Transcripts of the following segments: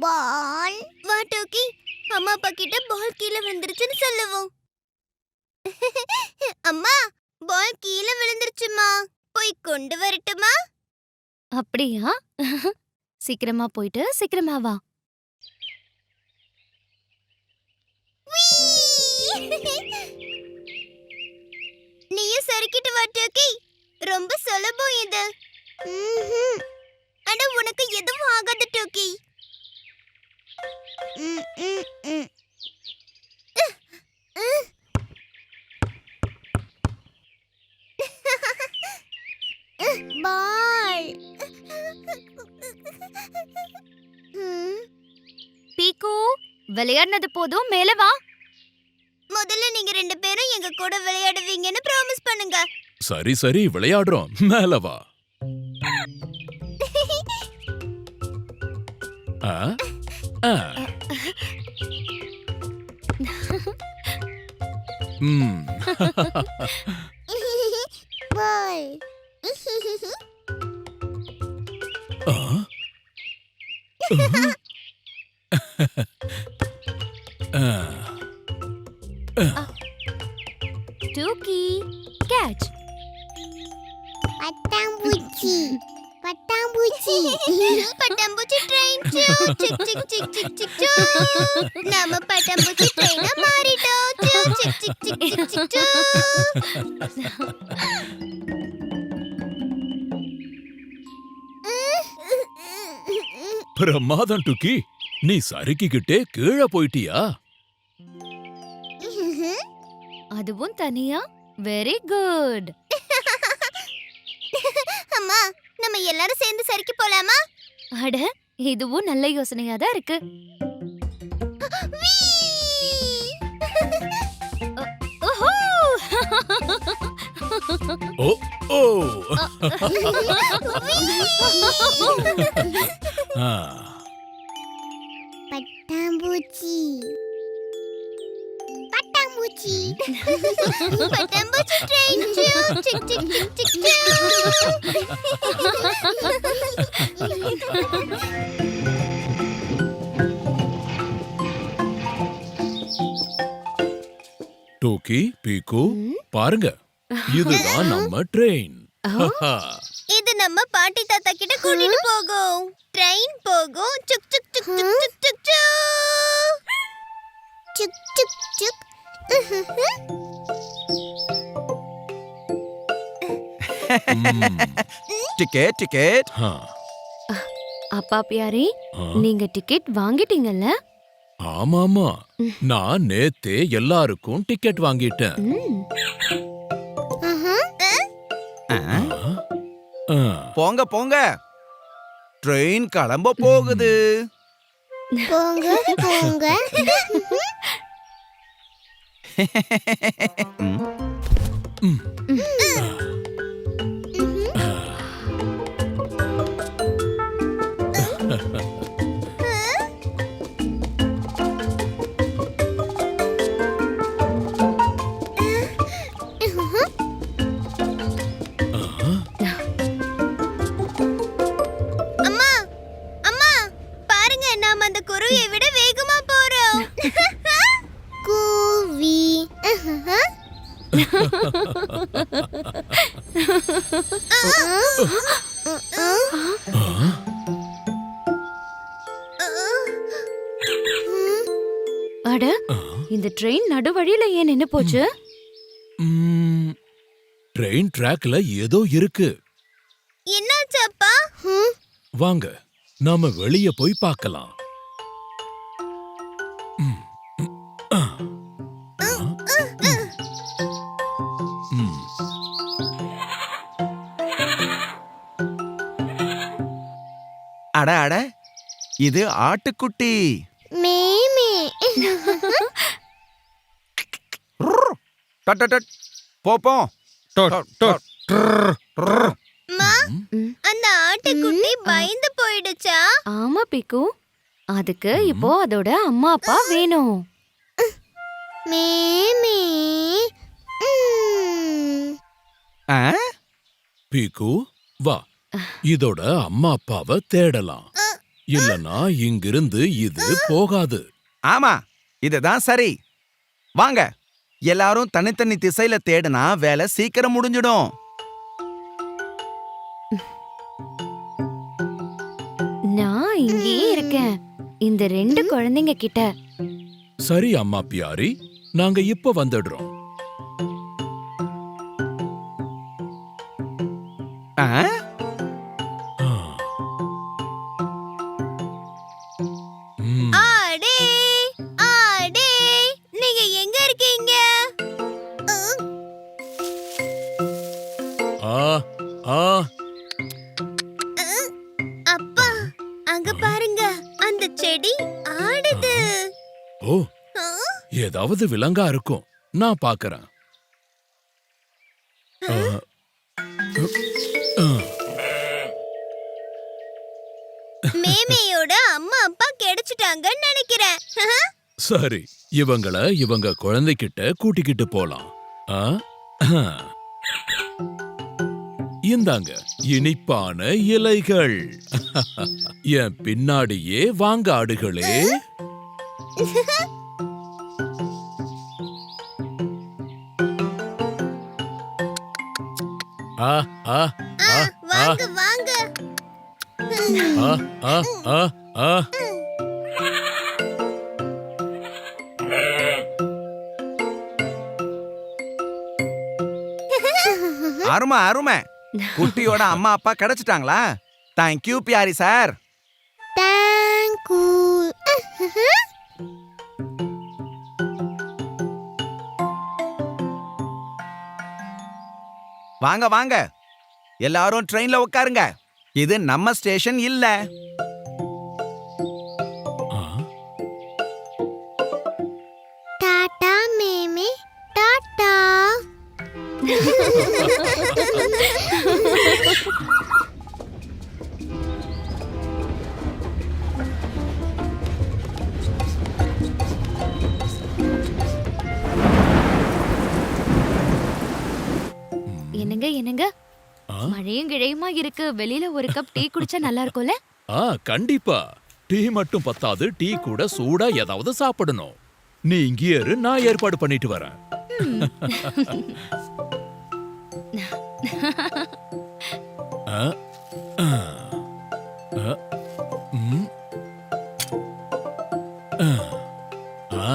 பால். வா டோக்கி. அம்மா அப்பா கிட்ட பால் கீழே விழுந்துருச்சுன்னு சொல்லுவோம். அம்மா பால் கீழே விழுந்துருச்சுமா. போய் கொண்டு வரட்டுமா? அப்படியா? சீக்கிரமா போயிட்டு சீக்கிரமா வா. நீயும் சறுக்கிட்டு வா டோக்கி. ரொம்ப சுலபம் இது. ஆனா உனக்கு எதுவும் ஆகாது டோக்கி. பால். பீக்கு விளையாடினது போதும் மேல வா. முதல்ல நீங்க ரெண்டு பேரும் எங்க கூட விளையாடுவீங்கன்னு ப்ராமிஸ் பண்ணுங்க. சரி சரி விளையாடுறோம் மேல வா ஆ? ஆ. ம். பால் ஆ? ஆ. பிரமாதம் டுக்கி. நீ சறுக்கிக்கிட்டே கீழே போயிட்டியா? அதுவும் தனியா? வெரி குட் அம்மா நம்ம எல்லாரும் சேர்ந்து சறுக்கி போலாமா? அட இதுவும் நல்ல யோசனையா தான் இருக்கு. ஓ. ஓ. ஆ. பட்டாம்பூச்சி. பட்டாம்பூச்சி. பட்டாம்பூச்சி ட்ரெயின் சிக் சிக் சிக் சிக். டோக்கி பீக்கு பாருங்க. இதுதான் நம்ம ட்ரெயின் இது நம்ம பாட்டி தாத்தா கிட்ட கூட்டிட்டு போகும். ட்ரெயின் போகும். சுக் சுக் சுக் சுக் சுக் சுக் சுக். சுக் டிக்கெட் டிக்கெட். அப்பா பியாரி. நீங்க டிக்கெட் வாங்கிட்டீங்கல்ல? ஆமாமா. நான் நேத்தே எல்லாருக்கும் டிக்கெட் வாங்கிட்டேன். போங்க போங்க. ட்ரெயின் கிளம்ப போகுது. போங்க போங்க. ம், அட. இந்த ட்ரெயின் நடுவழியில ஏன் நின்னு போச்சு ம். ட்ரெயின் ட்ராக்ல ஏதோ இருக்கு என்னாச்சு அப்பா வாங்க நாம வெளிய போய் பார்க்கலாம் அட அட இது ஆட்டுக்குட்டி மேமே. டட், டட், டட். போ போ டட், டட். ட்ரர், ட்ரர். மா ம். அந்த ஆட்டுக்குட்டி பயந்து போயிடுச்சா ஆமா பிக்கு அதுக்கு இப்போ அதோட அம்மா அப்பா வேணும் மேமே ஆ? பீக்கு வா இதோட அம்மா அப்பாவை தேடலாம். இல்லனா இங்கிருந்து இது போகாது. ஆமா இதுதான் சரி. வாங்க எல்லாரும் தனித்தனி திசையில தேடுனா வேலை சீக்கிரம் முடிஞ்சிடும். நான் இங்கேயே இருக்கேன். இந்த ரெண்டு குழந்தைங்க கிட்ட. சரி அம்மா பியாரி நாங்க இப்ப வந்துடுறோம். ஏதாவது விலங்கா இருக்கும். நான் பாக்குறேன். மேமேயோட அம்மா அப்பா கிடைச்சிட்டாங்கன்னு நினைக்கிறேன். சரி இவங்கள இவங்க குழந்தைகிட்ட கூட்டிக்கிட்டு போலாம். ஆ? ஆ. இந்தாங்க இனிப்பான இலைகள். என் பின்னாடியே வாங்க ஆடுகளே. வாங்க வாங்க. ஆ ஆ ஆ ஆ. அருமை அருமை. குட்டியோட அம்மா அப்பா கிடைச்சிட்டாங்களா? Thank you Pyari sir. வாங்க வாங்க. எல்லாரும் ட்ரெயின்ல உட்காருங்க. இது நம்ம ஸ்டேஷன் இல்லை. வெளியில ஒரு கப் டீ குடிச்சா நல்லா இருக்கும்ல ஆ கண்டிப்பா. டீ மட்டும் பத்தாது டீ கூட சூடா ஏதாவது சாப்பிடணும். நீ இங்கே இரு நான் ஏற்பாடு பண்ணிட்டு வரேன். ஆ, ஆ, ஆ, ம், ஆ, ஆ,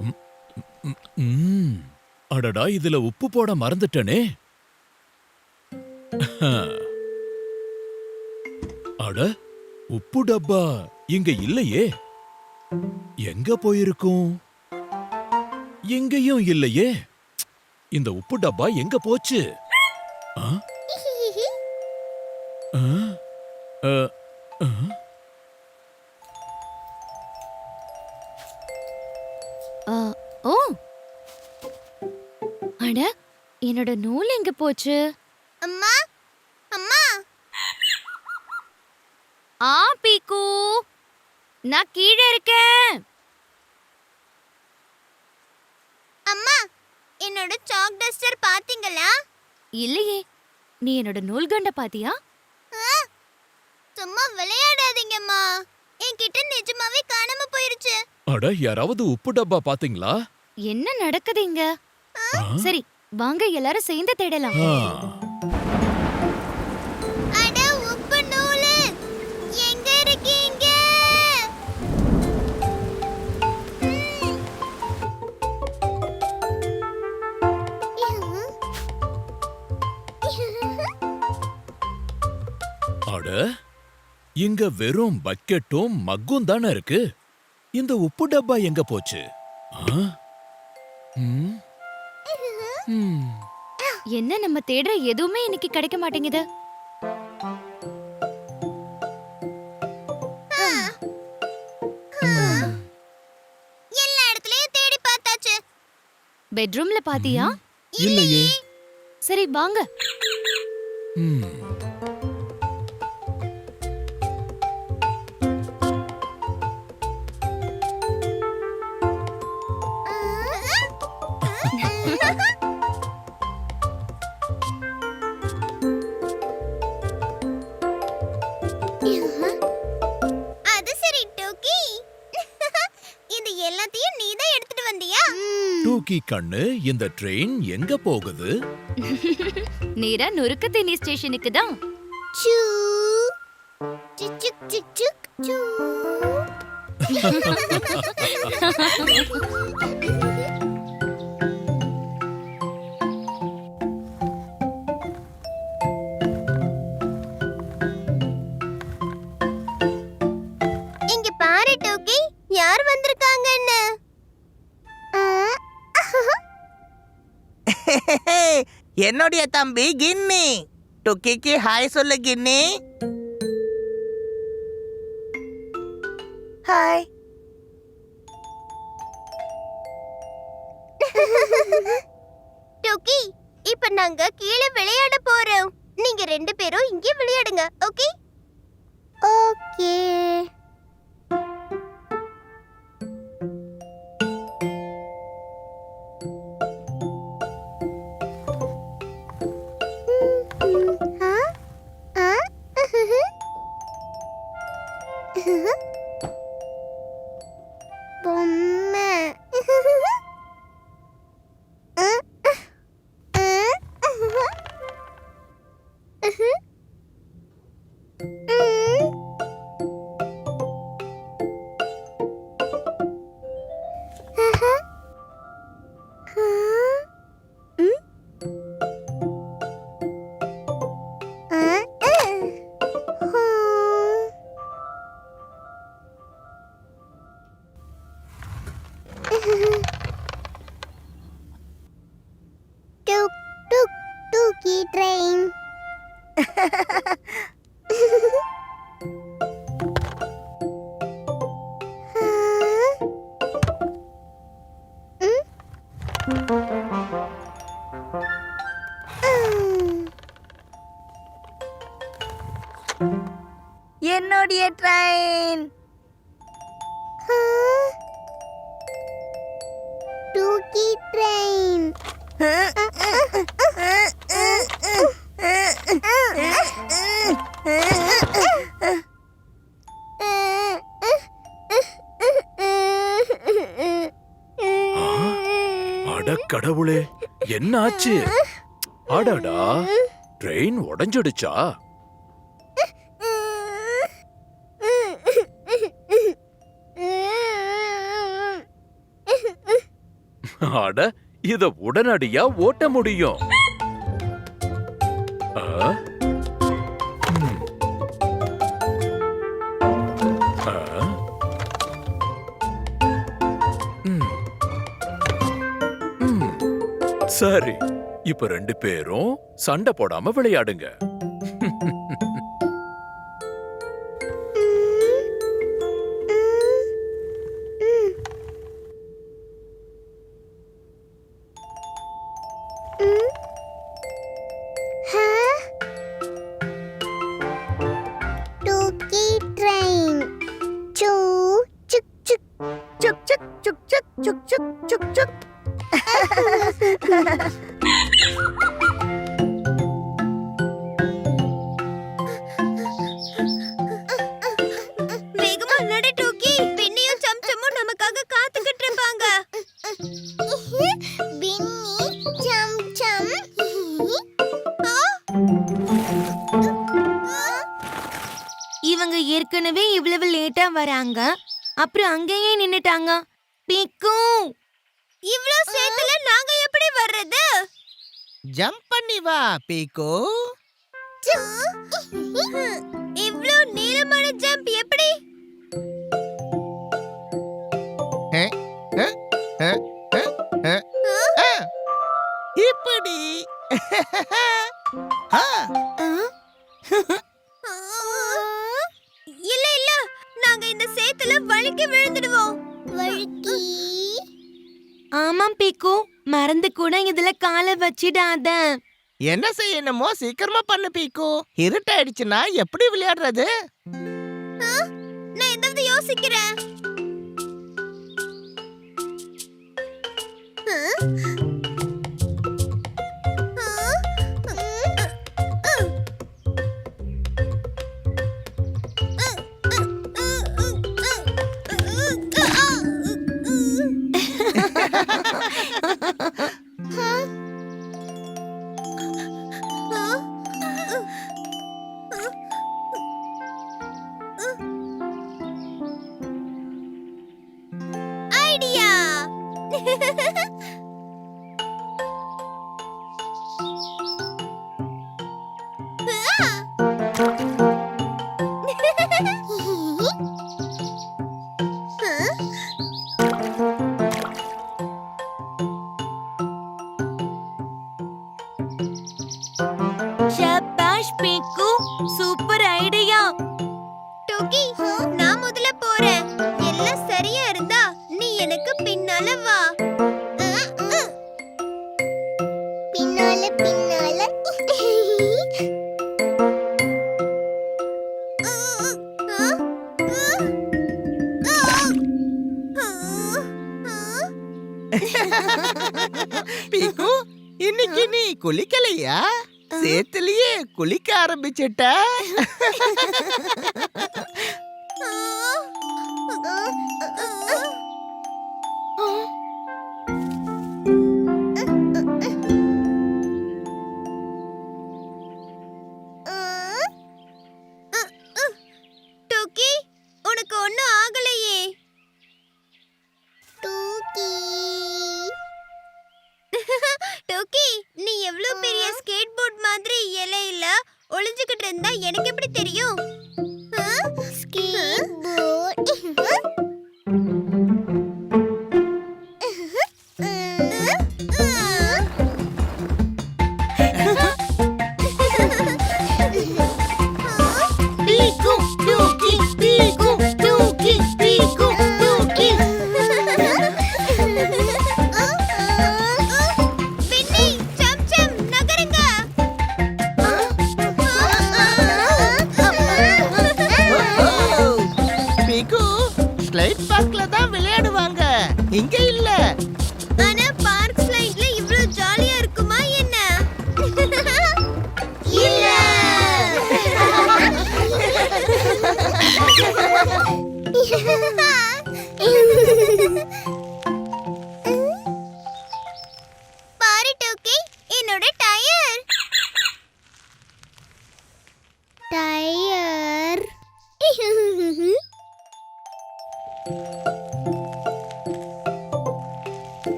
ம், ம், ம். அடடா இதுல உப்பு போட மறந்துட்டனே. அட உப்பு டப்பா இங்க இல்லையே. எங்க போயிருக்கும்? எங்கேயும் இல்லையே. இந்த உப்பு டப்பா எங்க போச்சு? ஆ? ஆ? ஆ? ஆ, ஓ. அட என்னோட நூல் எங்க போச்சு அம்மா அம்மா ஆ பீக்கு. நான் கீழே இருக்கேன். அம்மா என்னோட சாக் டஸ்டர் பாத்தீங்களா இல்லையே. நீ என்னோட நூல்கண்ட பாத்தியா? ஆ? சும்மா விளையாடாதீங்கம்மா. என்கிட்ட நிஜமாவே காணாம போயிருச்சு. அட யாராவது உப்பு டப்பா பாத்தீங்களா என்ன நடக்குது இங்க? ஆ? சரி வாங்க எல்லாரும் சேர்ந்து தேடலாம். இங்க வெறும் பக்கெட்டும் மக்கும் தானே இருக்கு? இந்த உப்பு டப்பா எங்க போச்சு. என்ன நம்ம தேடுற எதுவுமே இன்னைக்கு கிடைக்க மாட்டேங்குது. எல்லா இடத்துலயும் தேடி பார்த்தாச்சு. பெட்ரூம்ல பாத்தியா? இல்லையே. சரி வாங்க. ம். கண்ணு இந்த ட்ரெயின் எங்க போகுது? நேரா நொறுக்கு தண்ணி ஸ்டேஷனுக்கு தான். சூ. என்னுடைய தம்பி கின்னி. டுக்கிக்கு ஹாய் சொல்லு கின்னி. ஹாய். டோக்கி இப்ப நாங்க கீழே விளையாட போறோம். நீங்க ரெண்டு பேரும் இங்கே விளையாடுங்க ஓகே? என்ன ஆச்சு. அடடா ட்ரெயின் உடைஞ்சிடுச்சா? அட இத உடனடியா ஓட்ட முடியும். சரி. இப்ப ரெண்டு பேரும் சண்டை போடாம விளையாடுங்க. நமக்காக காத்துக்கிட்டு இருப்பாங்க பின்னி சம்சம் இவங்க ஏற்கனவே இவ்வளவு லேட்டா வராங்க. அப்புறம் அங்கேயே நின்னுட்டாங்க. பிக்கு இவ்ளோ சேத்துல நாங்க எப்படி வர்றது? ஜம்ப் பண்ணி வா பீக்கு. இவ்ளோ நீளமான ஜம்ப் எப்படி? இப்படி. இல்ல இல்ல. நாங்க இந்த சேத்துல வழுக்கி விழுந்துடுவோம். வழுக்கி. ஆமாம் பிக்கு. மறந்து கூட இதுல காலை வச்சிடாத. என்ன செய்யணுமோ சீக்கிரமா பண்ணு பீக்கு. இருட்டாயிடுச்சுன்னா எப்படி விளையாடுறது? நான் ஏதாவது யோசிக்கிறேன். 응? பீக்கு இன்னைக்கு நீ குளிக்கலையா? சேத்துலயே குளிக்க ஆரம்பிச்சிட்ட? டோக்கி நீ எவ்வளவு பெரிய ஸ்கேட் போர்ட் மாதிரி இலையில ஒளிஞ்சுக்கிட்டு இருந்தா எனக்கு எப்படி தெரியும்? ஸ்கேட் பீக்கு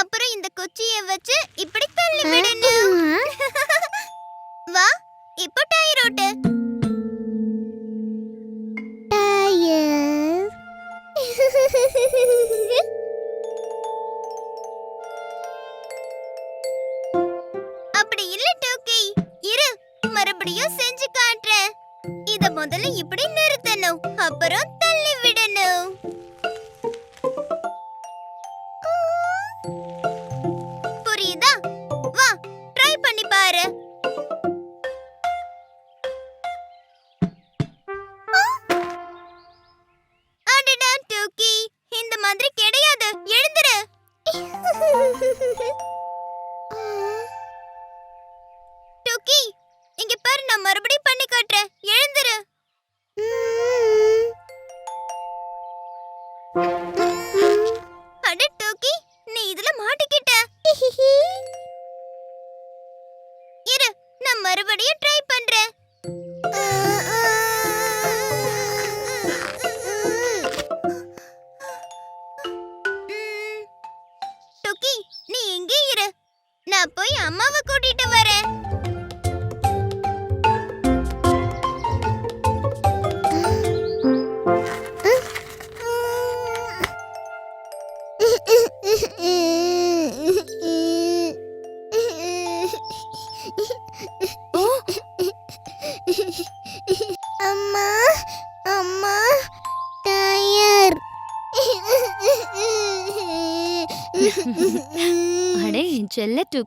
அப்புறம் இந்த குச்சிய வச்சு இப்படி தள்ளி விடணும். வா இப்போ டயர் ஓட்டு. அப்படி இல்ல டோக்கி. இரு மறுபடியும் செஞ்சு காட்டுறேன். இத முதல்ல இப்படி நிறுத்தணும் அப்புறம் தள்ளி விடணும். மாதிரி கிடையாது. எழுந்துரு. டுக்கி இங்க பாரு நான் மறுபடியும் பண்ணி காட்டுறேன். எழுந்துரு. அட டுக்கி நீ இதுல மாட்டிக்கிட்ட. இரு நான் மறுபடியும் ட்ரை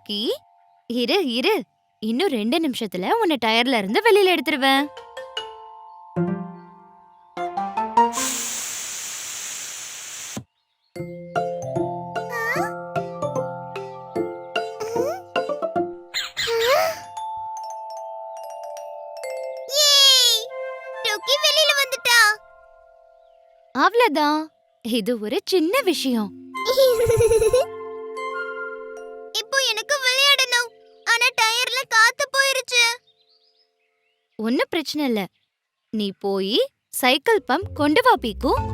தூக்கி இரு இரு. இன்னும் ரெண்டு நிமிஷத்துல உன்னை டயர்ல இருந்து வெளியில எடுத்துருவேன். அவ்வளவுதான். இது ஒரு சின்ன விஷயம். ஒன்னும் பிரச்சனை இல்ல. நீ போய் சைக்கிள் பம்ப் கொண்டு வா பீக்கு.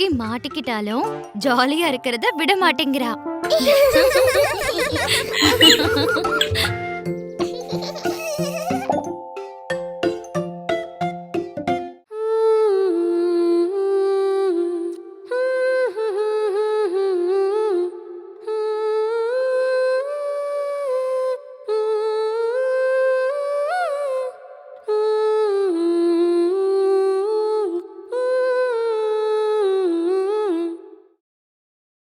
டூக்கி மாட்டிக்கிட்டாலும் ஜாலியா இருக்கிறத விட மாட்டேங்கிறா.